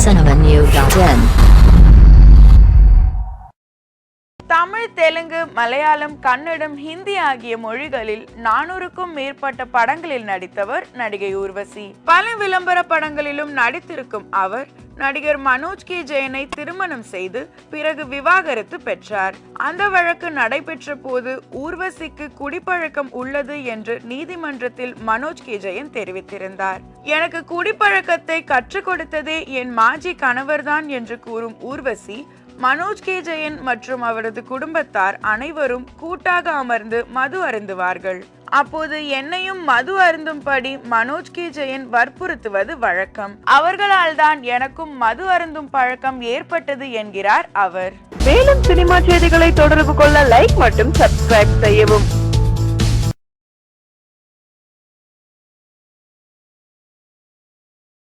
cinemanew.in Tamil Telugu Malayalam Kannada Hindi ஆகிய மொழிகளில் நானூறுக்கும் மேற்பட்ட படங்களில் நடித்தவர் நடிகை ஊர்வசி. பல விளம்பர படங்களிலும் நடித்திருக்கும் அவர் நடிகர் மனோஜ் கே ஜெயனை திருமணம் செய்து பிறகு விவாகரத்து பெற்றார். அந்த வழக்கு நடைபெற்ற போது ஊர்வசிக்கு குடிப்பழக்கம் உள்ளது என்று நீதிமன்றத்தில் மனோஜ் கே ஜெயன் தெரிவித்திருந்தார். எனக்கு குடிப்பழக்கத்தை கற்றுக் கொடுத்ததே என் மாஜி கணவர்தான் என்று கூறும் ஊர்வசி மனோஜ் கே. ஜெயன் மற்றும் அவரது குடும்பத்தார் அனைவரும் கூட்டாக அமர்ந்து மது அருந்துவார்கள். அப்போது என்னையும் மது அருந்தும்படி மனோஜ் கே. ஜெயன் வற்புறுத்துவது வழக்கம். அவர்களால் தான் எனக்கும் மது அருந்தும் பழக்கம் ஏற்பட்டது என்கிறார் அவர். மேலும் சினிமா செய்திகளை தொடர்பு கொள்ள லைக் மற்றும் சப்ஸ்கிரைப் செய்யவும்.